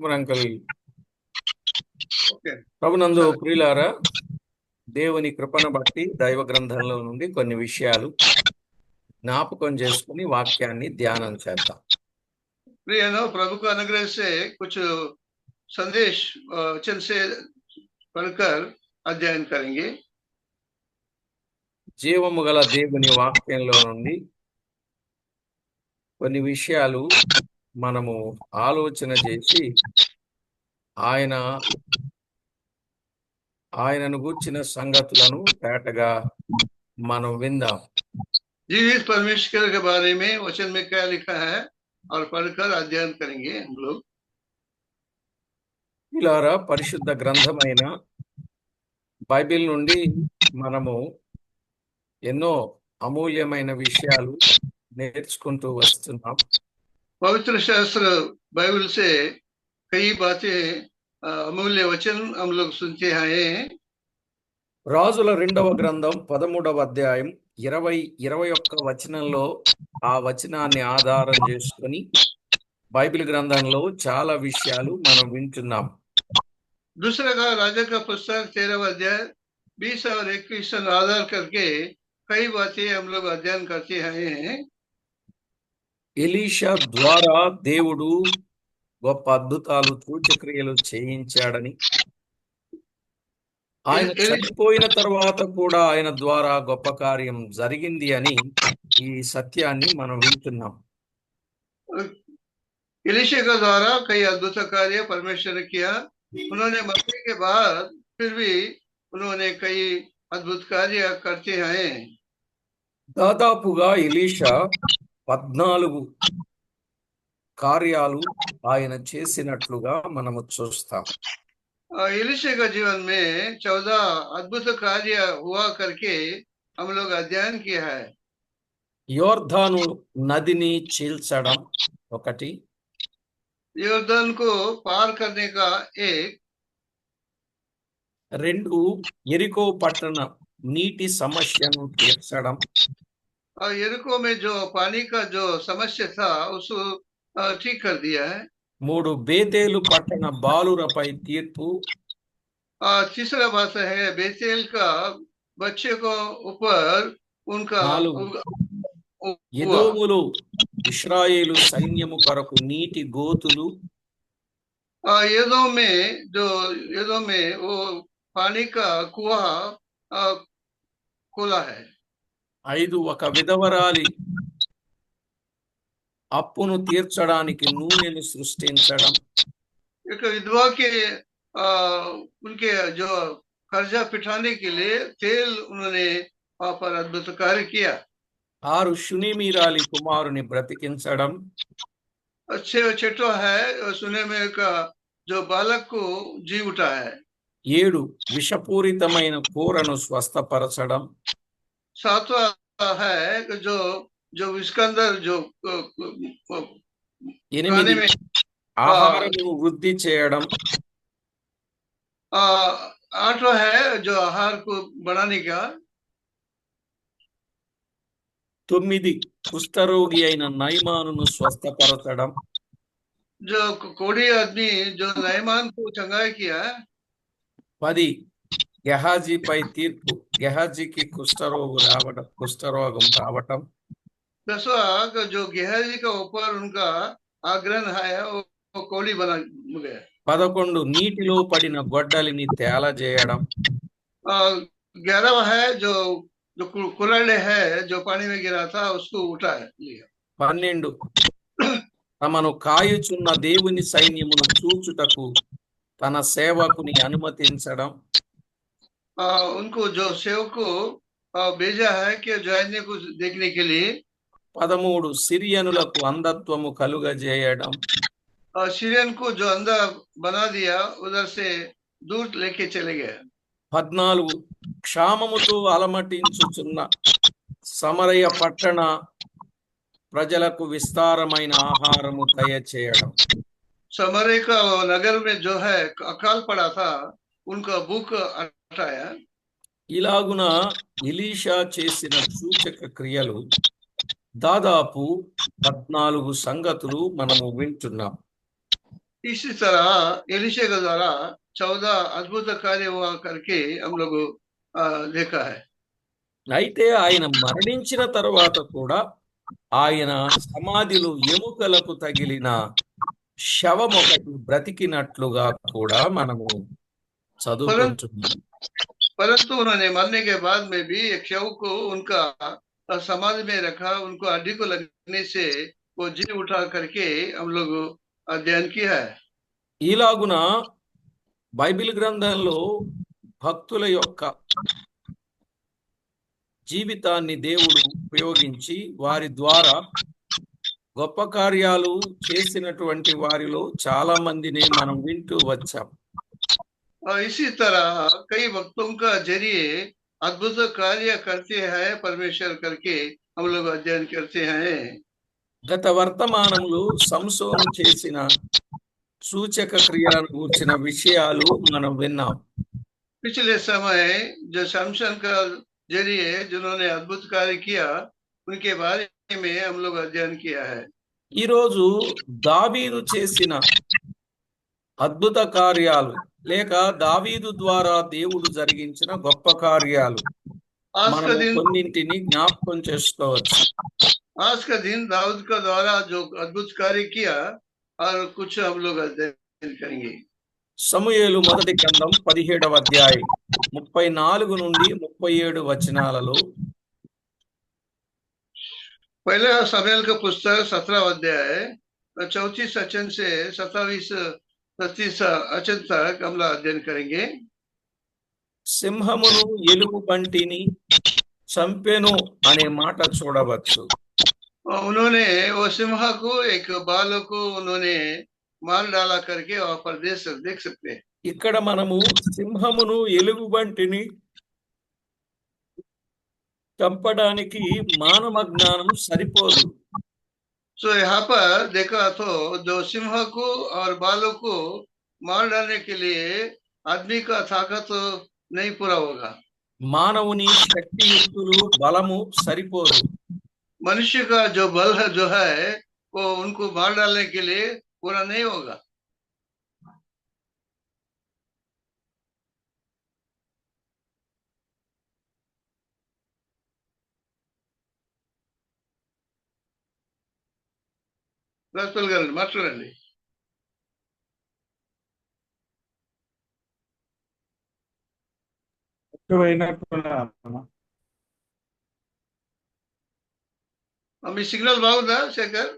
Kumar uncle okay ప్రభునందు ప్రియులారా దేవుని కృపను బట్టి దైవ గ్రంథంలో నుండి కొన్ని విషయాలు జ్ఞాపకం చేసుకుని వాక్యాన్ని ధ్యానం చేద్దాం प्रिय नो प्रभु का अनुग्रह से कुछ संदेश अ, वचन से पढ़कर अध्ययन करेंगे జీవము గల దేవుని వాక్యంలో నుండి కొన్ని విషయాలు మనము ఆలోచన చేసి ఆయన ఆయనను గూర్చిన సంగతులను తేటగా మనం విందాం जीवित परमेश्वर के बारे में वचन में क्या लिखा है और पढ़कर अध्ययन करेंगे हम लोग ఇలారా పరిశుద్ధ గ్రంథమైన బైబిల్ నుండి మనము ఎన్నో అమూల్యమైన విషయాలు నేర్చుకుంటూ వస్తున్నాం पवित्र शास्त्र बाइबल से कई बातें अ, अमूल्य वचन हम लोग सुनते आए हैं రాజుల రెండవ గ్రంథం పదమూడవ అధ్యాయం ఇరవై ఇరవై ఒక్క వచనంలో ఆ వచనాన్ని ఆధారం చేసుకొని బైబిల్ గ్రంథంలో చాలా విషయాలు మనం వింటున్నాం दूसरा का राजा का पुस्तक तेरहवा अध्याय बीस और इक्कीस आधार करके कई बातें हम लोग अध्ययन करते आए हैं ఎలీషా ద్వారా దేవుడు గొప్ప అద్భుతాలు సూచక్రియలు చేయించాడని ఆయన ఎలి- చనిపోయిన తర్వాత కూడా ఆయన ద్వారా గొప్ప కార్యం జరిగింది అని ఈ సత్యాన్ని మనం వింటున్నాం इलिशे के द्वारा कई अद्भुत कार्य परमेश्वर ने किया उन्होंने मरने के बाद फिर भी उन्होंने कई अद्भुत कार्य करते आए हैं దాదాపుగా ఎలీషా పద్నాలుగు కార్యాలు ఆయన చేసినట్లుగా మనము చూస్తాం और इलिशे का जीवन में चौदह अद्भुत कार्य हुआ करके हम लोग अध्ययन किया है యోర్ధాను నదిని చీల్చడం ఒకటి योर्दन को पार करने का एक రెండు ఎరికో పట్టణ నీటి సమస్యను తీర్చడం और यरीको में जो पानी का जो समस्या था उसको अ, ठीक कर दिया है మూడు బేతేలు పట్టణ బాలురపై తీర్పు और तीसरा बात है बेतेल का बच्चे को ऊपर उनका नालू। उ- उ- हुआ। ఎదోములు ఇస్రాయేలు సైన్యము కొరకు నీటి గోతులు और येदो में जो येदो में वो पानी का कुआ अ, खोला है ఐదు ఒక విధవరాలి అప్పును తీర్చడానికి నూనెను సృష్టించడం एक विधवा के आ, उनके जो कर्जा पिठाने के लिए तेल उन्होंने वहां पर अद्भुत कार्य किया ఆరు షునిమీరాలి కుమారుని బ్రతికించడం अच्छे छठो है और सुने में का जो बालक को जी उठा है ఏడు విషపూరితమైన కూరను స్వస్థపరచడం सातवा है कि जो जो इसके अंदर जो अ, अ, खाने ఎనిమిది में ఆహారమును వృద్ధి చేయడం आ, आठवां है जो आहार को बढ़ाने का తొమ్మిది కుష్ఠరోగి అయిన నైమానును స్వస్థపరచడం जो कोड़ी आदमी जो नयमान को चंगाई किया పది గెహాజీపై తీర్పు గెహాజీకి కుష్ఠరోగు రావడం కుష్ఠరోగం రావటం दसवा का जो गेहजी का ऊपर उनका आग्रहण है वो, वो कोड़ी बना गया పదకొండు నీటిలో పడిన గొడ్డలిని తేలజేయడం और ग्यारहवा है जो जो कु- कुल्हाड़े है जो पानी में गिरा था उसको उठा है लिया పన్నెండు తమను కాయుచున్న దేవుని సైన్యమును చూచుటకు తన సేవకుని అనుమతించడం आ, उनको जो सेवक को आ, भेजा है कि जाने को देखने के लिए పదమూడు సిరియనులకు అంధత్వము కలుగజేయడం और सीरियन को जो अंधा बना दिया उधर से दूर लेके चले गए పద్నాలుగు క్షామముతో అలమటించుచున్న సమరయ పట్టణ ప్రజలకు విస్తారమైన ఆహారము దయచేయడం समरे का वो नगर में जो है अकाल पड़ा था उनका भूख हटाया ఇలాగున ఎలీషా చేసిన సూచక క్రియలు దాదాపు పద్నాలుగు సంగతులు మనము వింటున్నాం इसी तरह एलिशे के द्वारा चौदह अद्भुत कार्य हुआ करके हम लोग आ, देखा है అయితే ఆయన మరణించిన తరువాత కూడా ఆయన సమాధిలో ఎముకలకు తగిలిన శవం ఒకటి బ్రతికినట్లుగా కూడా మనము చదువుకుంటున్నాం परंतु उन्होंने मरने के बाद में भी एक शव को उनका समाधि में रखा उनको हड्डी को लगने से वो जी उठा करके हम लोग अध्ययन किया है ఈలాగున బైబిల్ గ్రంథంలో భక్తుల యొక్క జీవితాన్ని దేవుడు ఉపయోగించి వారి ద్వారా గొప్ప కార్యాలు చేసినటువంటి వారిలో చాలా మందిని మనం వింటూ వచ్చాం और इसी तरह कई भक्तों का जरिए अद्भुत कार्य करते हैं परमेश्वर करके हम लोग अध्ययन करते हैं గత వర్తమానంలో సంసోను చేసిన సూచక క్రియలను గూర్చిన విషయాలు మనం విన్నాం पिछले समय जो शमशन का जरिए जिन्होंने अद्भुत कार्य किया उनके बारे में हम लोग अध्ययन किया है ఈరోజు దావీదు చేసిన అద్భుత కార్యాలు లేక దావీదు ద్వారా దేవుడు జరిగించిన గొప్ప కార్యాలు आज का మనం दिन కొన్నింటిని జ్ఞాపకం చేసుకోవచ్చు आज का दिन दाऊद का द्वारा जो अद्भुत कार्य किया और कुछ हम लोग अध्ययन करेंगे సమూయేలు మొదటి గ్రంథం పదిహేడవ అధ్యాయం ముప్పై నాలుగు నుండి ముప్పై ఏడు వచనాలలో पहले समेल का पुस्तक सत्रह अध्याय चौतीस अचन से सत्तावीस सतीस अचन तक हम लोग अध्ययन करेंगे సింహమును ఎలుగు బంటిని చంపెను అనే మాట చూడవచ్చు और उन्होंने वो सिंह को एक बाल को उन्होंने मार डाला करके वहां पर देख सक- देख सकते हैं ఇక్కడ మనము సింహమును ఎలుగుబంటిని చంపడానికి మానవ జ్ఞానం సరిపోదు तो यहाँ पर देखा तो जो सिंह को और बालों को मार डालने के लिए आदमी का ताकत नहीं पूरा होगा మానవుని శక్తియుక్తులు బలము సరిపోదు मनुष्य का जो बल है जो है वो उनको मार डालने के लिए पूरा नहीं होगा రాజపల్ గారు మాట్లాడండి మీ సిగ్నల్ బాగుందా శేఖర్?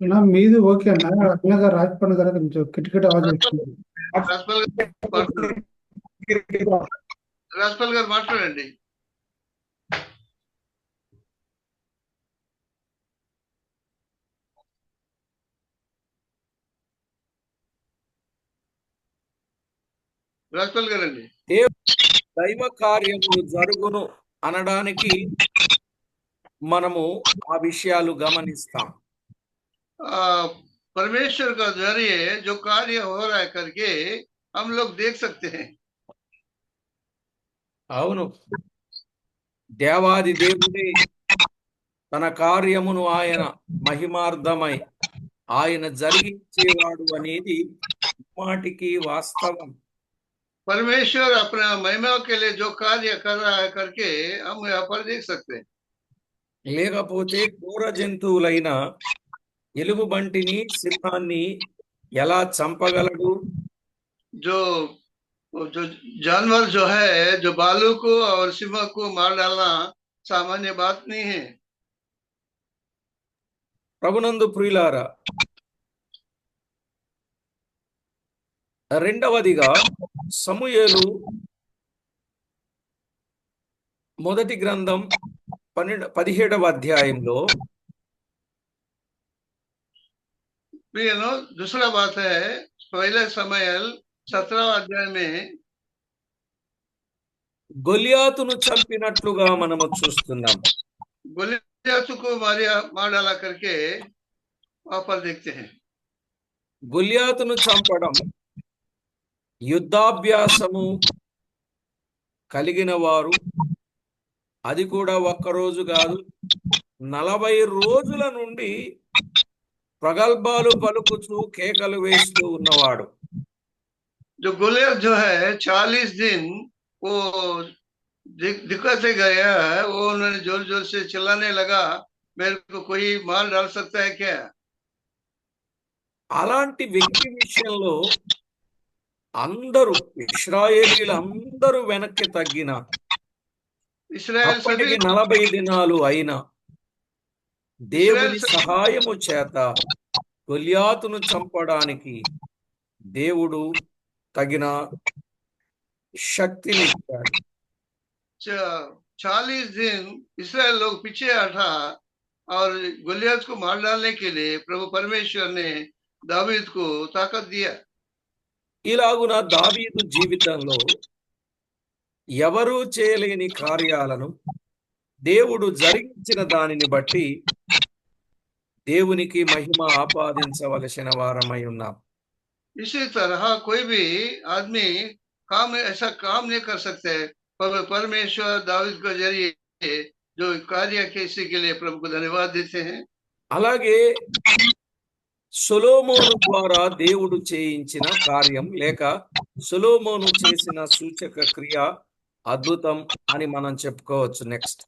అన్నా మీది ఓకే అన్న అన్నగా రాజపన్న గారు కొంచెం కిటకిట ఆవాజ్ వచ్చింది. రాజపల్ గారు మాట్లాడండి. రాజపల్ గారు మాట్లాడండి రాజపల్ గారండి దైవ కార్యములు జరుగును అనడానికి మనము ఆ విషయాలు గమనిస్తాం आ, परमेश्वर का जरिए जो कार्य हो रहा है करके हम लोग देख सकते हैं అవును దేవాది దేవుడే తన కార్యమును ఆయన మహిమార్థమై ఆయన జరిగించేవాడు అనేది మాటికి వాస్తవం परमेश्वर अपना महिमा के लिए जो कार्य कर रहा है करके हम यहाँ पर देख सकते हैं లేకపోతే క్రూర జంతువులైన ఎలుగుబంటిని సింహాన్ని ఎలా చంపగలడు जो जो जानवर जो है जो बालू को और सिंह को मार डालना सामान्य बात नहीं है ప్రభునందు ప్రియులారా రెండవదిగా సమూయేలు మొదటి గ్రంథం పన్నెండు పదిహేడవ అధ్యాయంలో फिर यू नो दूसरा बात है पहले समय सत्रह अध्याय में గొలియాతును చంపినట్లుగా మనము చూస్తున్నాం गोलियात को मारिया मार डाला करके वहां पर देखते हैं గొలియాతును చంపడం యుద్ధాభ్యాసము కలిగిన వారు అది కూడా ఒక్క రోజు కాదు నలభై రోజుల నుండి ప్రగల్భాలు పలుకుచూ కేకలు వేస్తూ ఉన్నవాడు जो गोलियत जो है चालीस दिन वो दि- दिक्कत से गया है वो उन्होंने जोर जोर से चिल्लाने लगा मेरे को कोई मार डाल सकता है क्या అలాంటి వ్యక్తి విషయంలో అందరూ ఇస్రాయేలీలు అందరూ వెనక్కి తగ్గిన इसराइल सभी అప్పటికి నలభై దినాలు అయినా దేవుని ఇస్రాయేల్ సహాయము చేత గొల్యాతును చంపడానికి దేవుడు తగిన శక్తిని ఇచ్చాడు चालीस दिन इसराइल लोग पीछे हटा और गोलियत को मार डालने के लिए प्रभु परमेश्वर ने दावीद को ताकत दिया ఇలాగున దావీదు జీవితంలో ఎవరూ చేయలేని కార్యాలను దేవుడు జరిగించిన దానిని బట్టి దేవునికి మహిమ ఆపాదించవలసిన వారమై ఉన్నాం इसी तरह कोई भी आदमी काम ऐसा काम नहीं कर सकते पर परमेश्वर दाऊद के जरिए जो कार्य के इसी के लिए प्रभु को धन्यवाद देते हैं అలాగే సొలోమోను ద్వారా దేవుడు చేయించిన కార్యం లేక సొలోమోను చేసిన సూచక క్రియ అద్భుతం అని మనం చెప్పుకోవచ్చు నెక్స్ట్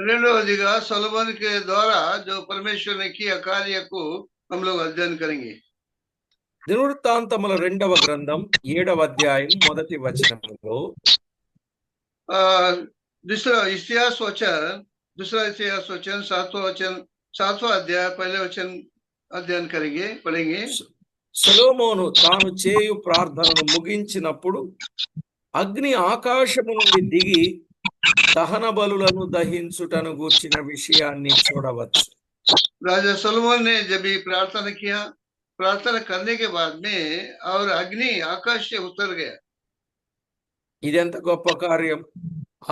రెండవదిగా सोलोमन के द्वारा जो परमेश्वर ने किया कार्य को हम लोग अध्ययन करेंगे దినవృత్తాంతముల రెండవ గ్రంథం ఏడవ అధ్యాయం మొదటి వచనములో आ, दूसरा इतिहास वचन दूसरा इतिहास वचन सातवां वचन सातवां अध्याय पहले वचन अध्ययन करेंगे पढ़ेंगे సొలొమోను తాను చేయు ప్రార్థనను ముగించినప్పుడు అగ్ని ఆకాశము నుండి దిగి దహన బలులను దహించుటను గూర్చిన విషయాన్ని చూడవచ్చు राजा सोलोमन ने जब ये प्रार्थना किया प्रार्थना करने के बाद में और अग्नि आकाश से उतर गया ఇదెంత గొప్ప కార్యం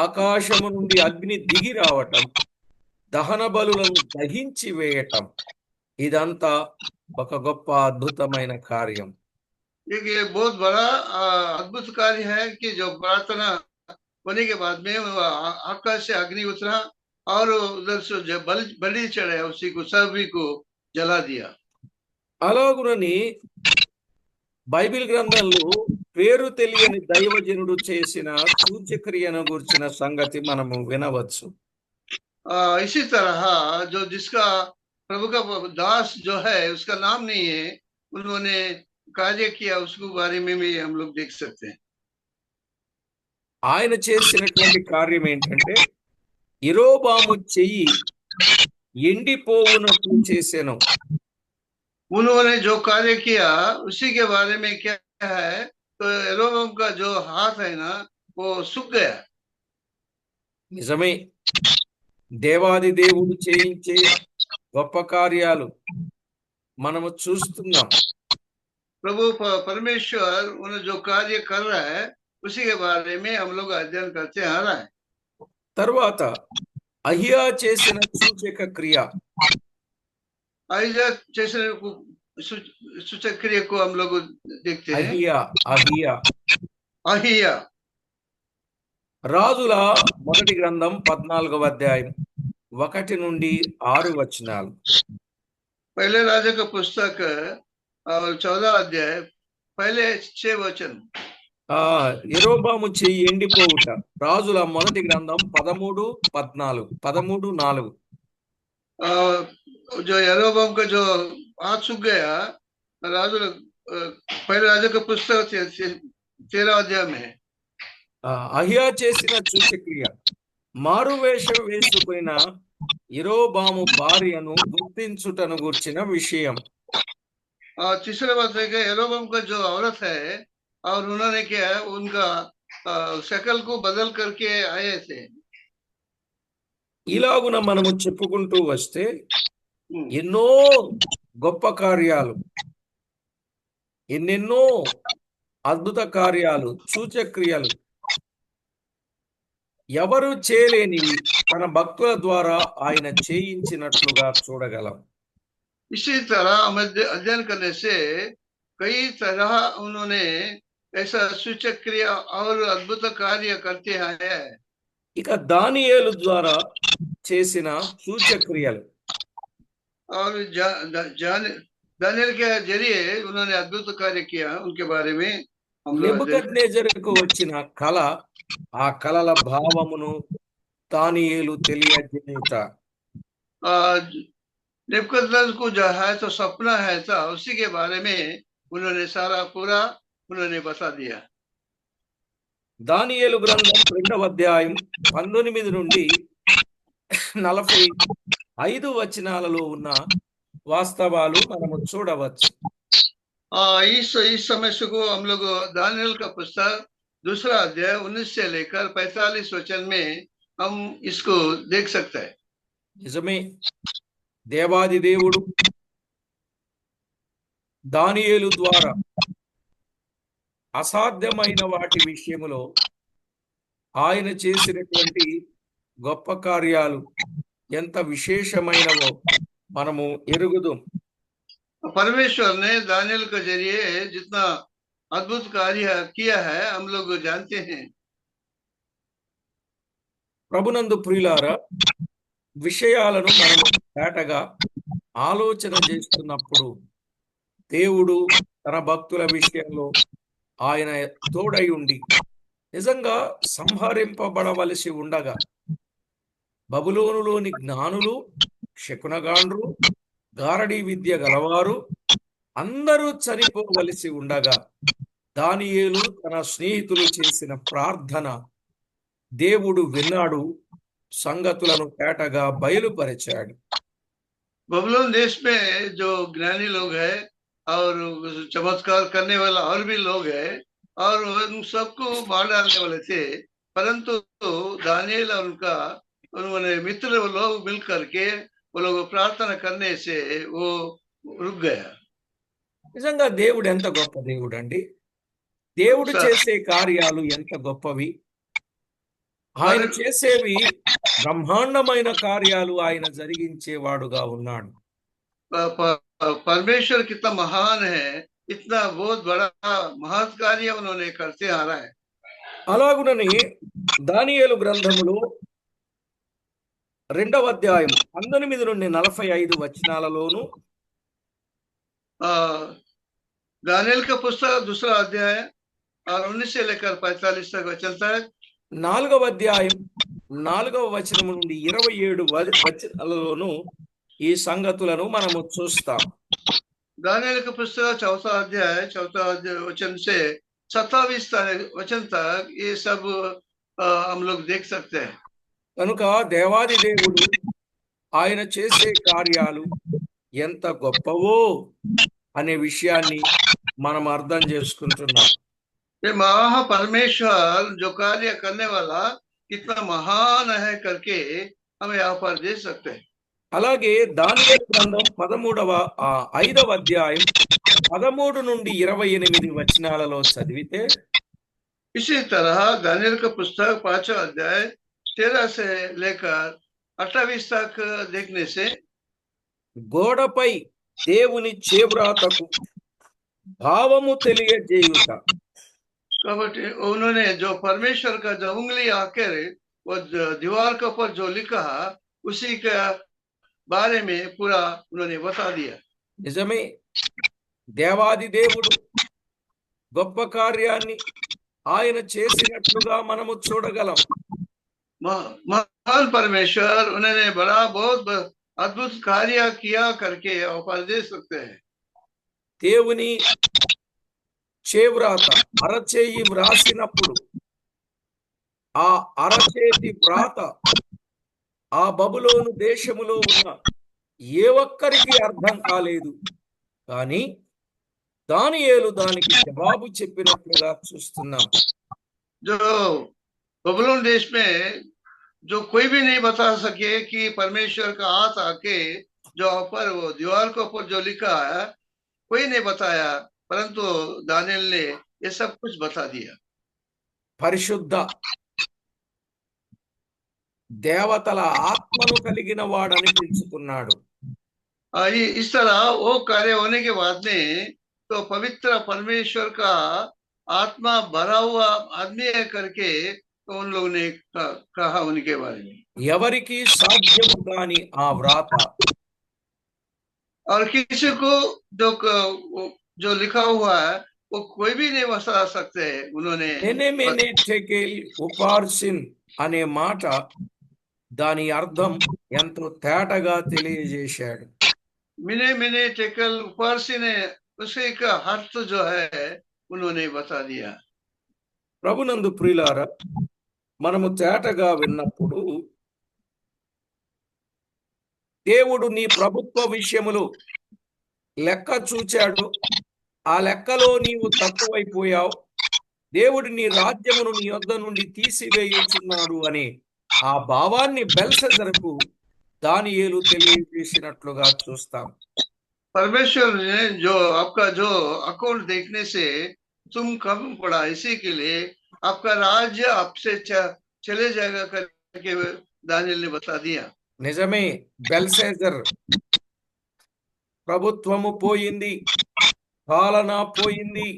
ఆకాశము నుండి అగ్ని దిగి రావటం దహన బలులను దహించి వేయటం ఇదంతా ఒక గొప్ప అద్భుతమైన కార్యం एक ये बहुत बड़ा आ, अद्भुत कार्य है कि जो प्रार्थना होने के बाद में वो आ- आकाश से अग्नि उतरा और उधर से जो बल बलि चढ़े उसी को सभी को जला दिया అలాగునని బైబిల్ గ్రంథంలో పేరు తెలియని దైవజనుడు చేసిన సూచక్రియను గుర్చిన సంగతి మనము వినవచ్చు आ, इसी तरह जो जिसका प्रभु का दास जो है उसका नाम नहीं है उन्होंने कार्य किया उसके बारे में भी हम लोग देख सकते हैं ఆయన చేసినటువంటి కార్యం ఏంటంటే ఇరోబాము చెయ్యి ఎండిపోవునట్లు చేసెను उन्होंने जो कार्य किया उसी के बारे में क्या है तो एरोबम का जो हाथ है ना वो सूख गया నిజమే దేవాది దేవుడు చేయించే గొప్ప కార్యాలు మనము చూస్తున్నాం प्रभु प- परमेश्वर उन्हें जो कार्य कर रहा है उसी के बारे में हम लोग अध्ययन करते आ रहा है తరువాత అహియా చేసిన సూచక క్రియ आइजा जैसे को- सु- सूचक क्रिया को हम लोग देखते हैं అహియా అహియా अहिया రాజుల మొదటి గ్రంథం పద్నాలుగవ అధ్యాయం ఒకటి నుండి ఆరు వచనాలు पहले राजा का पुस्तक और चौदह अध्याय पहले छह वचन ఆ ఎరోబాము చెయ్యి ఎండిపోవుట రాజుల మొదటి గ్రంథం పదమూడు పద్నాలుగు పదమూడు నాలుగు आ, जो यरोबम का जो हाथ सूख गया राजू अ, पहले राजा का पुस्तक ते- ते- तेरह अध्याय में है ఆ, అహియా చేసిన సూచక్రియ మారువేషం వేసుకున్న ఇరోబాము భార్యను గుర్తించుటను గూర్చిన విషయం और तीसरा बात है कि यरोबम का जो औरत है और उन्होंने क्या है उनका अ, शक्ल को बदल करके आए थे ఇలాగున మనము చెప్పుకుంటూ వస్తే हम्म, ఎన్నో గొప్ప కార్యాలు ఎన్నెన్నో అద్భుత కార్యాలు సూచక్రియలు ఎవరు చేయలేనివి తన భక్తుల ద్వారా ఆయన చేయించినట్లుగా చూడగలం इसी तरह हम अध्य- अध्ययन करने से कई तरह उन्होंने ऐसा सूचक क्रिया और अद्भुत कार्य करते आए हैं ఇక దానియేలు ద్వారా చేసిన సూచక్రియలు और जा, जा, जान दानियल के जरिए उन्होंने अद्भुत कार्य किया उनके बारे में हम लोग నెబుకద్నెజరుకు వచ్చిన కళ ఆ కళల భావమును దానియేలు తెలియజేయుట नेबुकदनेस्सर को जो है तो सपना है था उसी के बारे में उन्होंने सारा पूरा उन्होंने बता दिया దానియేలు గ్రంథం రెండవ అధ్యాయం పంతొమ్మిది నుండి నలభై ఐదు వచనాలలో ఉన్న వాస్తవాలు మనము చూడవచ్చు आ, इस इस समय से को हम लोग दानियल का पुस्तक दूसरा अध्याय उन्नीस से लेकर पैतालीस वचन में हम इसको देख सकते हैं నిజమే దేవాది దేవుడు దానియేలు ద్వారా అసాధ్యమైన వాటి విషయములో ఆయన చేసినటువంటి గొప్ప కార్యాలు ఎంత విశేషమైనవో మనము ఎరుగుదాం परमेश्वर ने दानियल के जरिए जितना अद्भुत कार्य किया है हम लोग जानते हैं ప్రభునందు ప్రియులారా విషయాలను మనము తేటగా ఆలోచన చేస్తున్నప్పుడు దేవుడు తన భక్తుల విషయంలో ఆయన తోడై ఉండి నిజంగా సంహరింపబడవలసి ఉండగా బబులోనులోని జ్ఞానులు శకునగాండ్రు గారడీ విద్య గలవారు అందరూ చనిపోవలసి ఉండగా దానియేలు తన స్నేహితులు చేసిన ప్రార్థన దేవుడు విన్నాడు సంగతులను తేటగా బయలుపరిచాడు बबलोन देश में जो ज्ञानी लोग हैं और चमत्कार करने वाला और भी लोग हैं और उन सबको मार डालने वाले थे परंतु दानियल और उनका उन्होंने मित्र वो लोग मिल करके वो लोग प्रार्थना करने से वो रुक गया నిజంగా దేవుడు ఎంత గొప్ప దేవుడు అండి దేవుడు చేసే కార్యాలు ఎంత గొప్పవి? ఆయన చేసేవి బ్రహ్మాండమైన కార్యాలు ఆయన జరిగించేవాడుగా ఉన్నాడు. పరమేశ్వర్ కిత మహాన్ హే బోధ బడా మహత్ కార్యం అలాగునని దానియేలు గ్రంథములు రెండవ అధ్యాయం పంతొమ్మిది నుండి నలభై ఐదు వచనాలలోను दानियल का पुस्तक दूसरा अध्याय और उन्नीस से लेकर पैतालीस तक वचन तक నాలుగవ అధ్యాయం నాలుగవ వచనం నుండి ఇరవై ఏడు వ- వచనాలలోను ఈ సంగతులను మనము చూస్తాం दानियल का पुस्तक चौथा अध्याय चौथा अध्याय वचन से सत्तावीस वचन तक ये सब आ, हम लोग देख सकते हैं కనుక దేవాది దేవుడు ఆయన చేసే కార్యాలు ఎంత గొప్పవో అనే విషయాన్ని మనం అర్థం చేసుకుంటున్నాం ये महा परमेश्वर जो कार्य करने वाला कितना महान है करके हम यहाँ पर देख सकते हैं అలాగే దానియేలు గ్రంథం పదమూడవ ఆ ఐదవ అధ్యాయం పదమూడు నుండి ఇరవై ఎనిమిది వచనాలలో చదివితే इसी तरह दानियल का पुस्तक पांचवा अध्याय तेरह से लेकर अट्ठाईस तक देखने से గోడపై దేవుని చేవ్రాతకు భావము తెలియజేయుట కాబట్టి उन्होंने जो परमेश्वर का जो उंगली आकर वो जो दीवार के ऊपर जो लिखा उसी के बारे में पूरा उन्होंने बता दिया నిజమే దేవాది దేవుడు గొప్ప కార్యాన్ని ఆయన చేసినట్లుగా మనము చూడగలం महा- महान परमेश्वर उन्होंने बड़ा बहुत అద్భుత కార్య కియా కరికే అవకాశం సక్తే దేవుని చేవ్రాత అరచేయి వ్రాసినప్పుడు ఆ అరచేతి వ్రాత ఆ బబులోను దేశములో ఉన్న ఏ ఒక్కరికి అర్థం కాలేదు. కానీ ఏలు దానికి జవాబు చెప్పినట్లుగా చూస్తున్నాం. బబులోను దేశమే जो कोई भी नहीं बता सके कि परमेश्वर का हाथ आके जो ऊपर वो दीवार के ऊपर जो लिखा है कोई नहीं बताया परंतु दानियल ने ये सब कुछ बता दिया పరిశుద్ధ దేవతల ఆత్మను కలిగిన వాడని పిలుచుకున్నాడు आ, ये- इस तरह वो कार्य होने के बाद में तो पवित्र परमेश्वर का आत्मा भरा हुआ आदमी है करके तो उन लोगों ने क- कहा उनके बारे में ఎవరికి సాధ్యము కాని ఆ వ్రాత और किसी को जो क- जो लिखा हुआ है वो कोई भी नहीं बता सकते उन्होंने ఎనెమెనే టెకెల్ ఉపార్సిన్ అనే మాట దాని అర్థం ఎంతో తేటగా తెలియజేశాడు मिने मिने टेकल उपारसी ने उसी का अर्थ जो है उन्होंने बता दिया ప్రభునందు ప్రియులారా మనము తేటగా విన్నప్పుడు దేవుడు నీ ప్రభుత్వ విషయములు లెక్క చూచాడు ఆ లెక్కలో నీవు తక్కువైపోయావు దేవుడు నీ రాజ్యమును నీ యొద్ద నుండి తీసివేయుచున్నాడు అనే ఆ భావాన్ని బెల్సెదరకు దానియేలు తెలియజేసినట్లుగా చూస్తాం परमेश्वर ने जो आपका जो अकाउंट देखने से तुम कम पड़ा इसी के लिए आपका राज्य आपसे च- चले जाएगा करके दानियल ने बता दिया నిజమే బెల్సెజర్ ప్రభుత్వము పోయింది పాలన పోయింది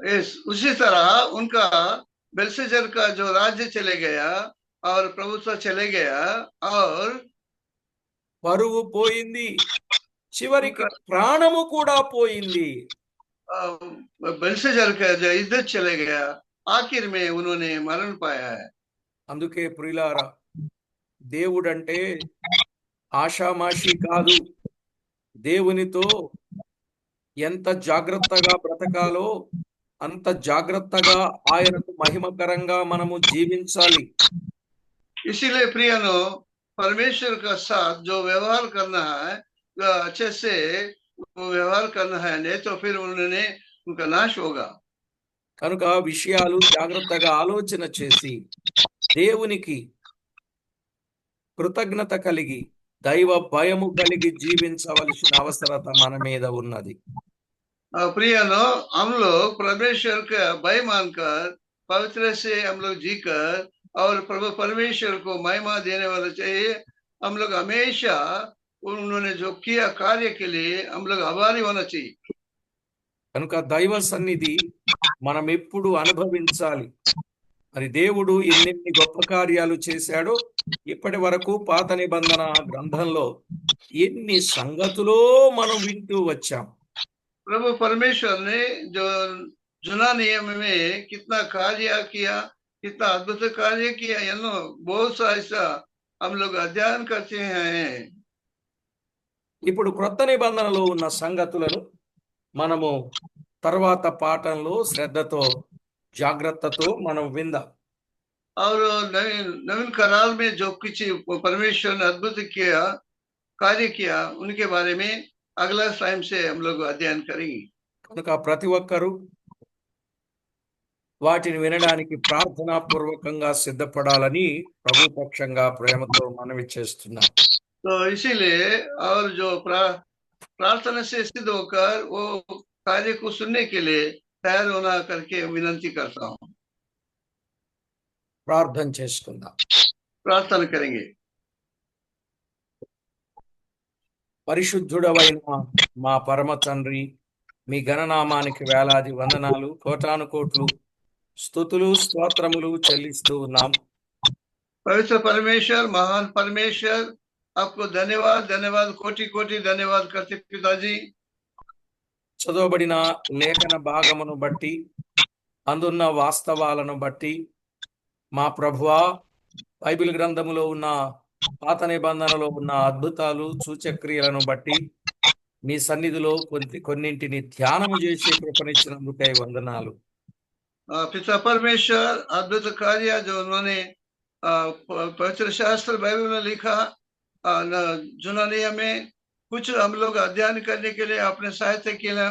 इस उसी तरह उनका बेल्सेजर का जो राज्य चले गया और प्रभुत्व चले गया और పరువు పోయింది చివరికి ప్రాణము కూడా పోయింది अ, बेल्सेजर का जो इज्जत चले गया आखिर में उन्होंने मरण पाया है అందుకే ప్రియులారా దేవుడంటే ఆషామాషి కాదు దేవునితో ఎంత జాగ్రత్తగా బ్రతకాలో అంత జాగ్రత్తగా ఆయనకు మహిమకరంగా మనము జీవించాలి इसीलिए प्रियनो परमेश्वर का साथ जो व्यवहार करना है वो अच्छे से वो व्यवहार करना है नहीं तो फिर उन्होंने उनका नाश होगा కనుక ఆ విషయాలు జాగ్రత్తగా ఆలోచన చేసి దేవునికి కృతజ్ఞత కలిగి దైవ భయము కలిగి జీవించవలసిన అవసరత మన మీద ఉన్నది अ, प्रियनो हम लोग परमेश्वर का भय मानकर पवित्र से हम लोग जीकर और प्रभु परमेश्वर को महिमा देने वाला चाहिए हम लोग हमेशा उन्होंने जो किया कार्य के लिए हम लोग आभारी होना चाहिए కనుక దైవ సన్నిధి మనం ఎప్పుడు అనుభవించాలి మరి దేవుడు ఎన్నెన్ని గొప్ప కార్యాలు చేశాడో ఇప్పటి వరకు పాత నిబంధన గ్రంథంలో ఎన్ని సంగతులో మనం వింటూ వచ్చాం प्रभु परमेश्वर ने जो जुना नियम में कितना कार्य किया कितना अद्भुत कार्य किया यू नो बहुत सा ऐसा हम लोग अध्ययन करते हैं ఇప్పుడు క్రొత్త నిబంధనలో ఉన్న సంగతులను మనము తర్వాత పాఠంలో శ్రద్ధతో జాగ్రత్తతో మనం విందాం और नवीन नवीन करार में जो कुछ परमेश्वर ने अद्भुत किया कार्य किया उनके बारे में अगला टाइम से हम लोग अध्ययन करेंगे కనుక ప్రతి ఒక్కరూ వాటిని వినడానికి ప్రార్థనాపూర్వకంగా సిద్ధపడాలని ప్రభు పక్షంగా ప్రేమతో మనవి చేస్తున్నాం तो इसीलिए और जो प्रा, प्रार्थना से सिद्ध होकर वो कार्य को सुनने के लिए तैयार होना करके विनंती करता हूँ ప్రార్థన చేసుకుందాం प्रार्थना करेंगे పరిశుద్ధుడవైన మా పరమ తండ్రి మీ గణనామానికి వేలాది వందనాలు కోటాను కోట్లు స్థుతులు స్తోత్రములు చెల్లిస్తూ ఉన్నాం पवित्र परमेश्वर महान परमेश्वर आपको धन्यवाद धन्यवाद कोटि कोटि धन्यवाद करते पिताजी చదవబడిన లేఖన భాగమును బట్టి అందున్న వాస్తవాలను బట్టి మా ప్రభువా బైబిల్ గ్రంథములో ఉన్న పాత నిబంధనలో ఉన్న అద్భుతాలు సూచక్రియలను బట్టి మీ సన్నిధిలో కొన్ని కొన్నింటిని ధ్యానము చేసే కృపనిచ్చినందుకై వందనాలు अ, पिता परमेश्वर अद्भुत कार्य जो उन्होंने अ, प- पवित्र शास्त्र बाइबल में लिखा अ, न- जुना नियम में कुछ हम लोग अध्ययन करने के लिए आपने सहायता किया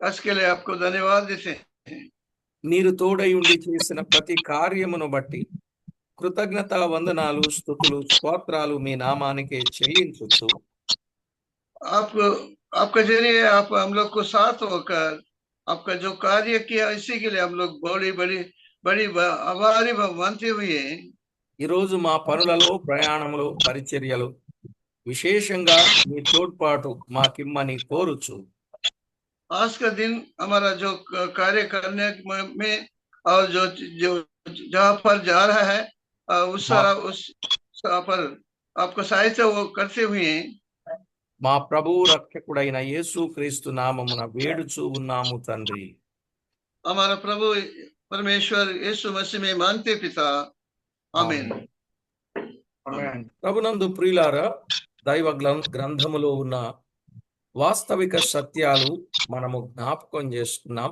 इसके लिए आपको धन्यवाद देते हैं మీరు తోడై ఉండి చేసిన ప్రతి కార్యమును బట్టి కృతజ్ఞత వందనాలు స్థుతులు స్తోత్రాలు మీ నామానికే చెల్లించుచు आपको आपके जरिए आप हम लोग को साथ होकर आपका जो कार्य किया इसी के लिए हम लोग बड़ी बड़ी बड़ी ब- आभारी ब- मानते हुए ఈరోజు మా పనులలో ప్రయాణములు పరిచర్యలు విశేషంగా మీ తోడ్పాటు మాకిమ్మని కోరుచు आज का दिन हमारा जो क- कार्य करने में में और जो जो जहाँ पर जा रहा है अ, उस हाँ। उस जहाँ पर आपको सहायता वो करते हुए మా ప్రభువు రక్షకుడైన యేసు క్రీస్తు నామమున వేడుచూ ఉన్నాము తండ్రి हमारा प्रभु परमेश्वर यीशु मसीह में मानते पिता आमीन ప్రభునందు ప్రియులారా దైవ గ్రంథములో ఉన్న వాస్తవిక సత్యాలు మనము జ్ఞాపకం చేసుకున్నాం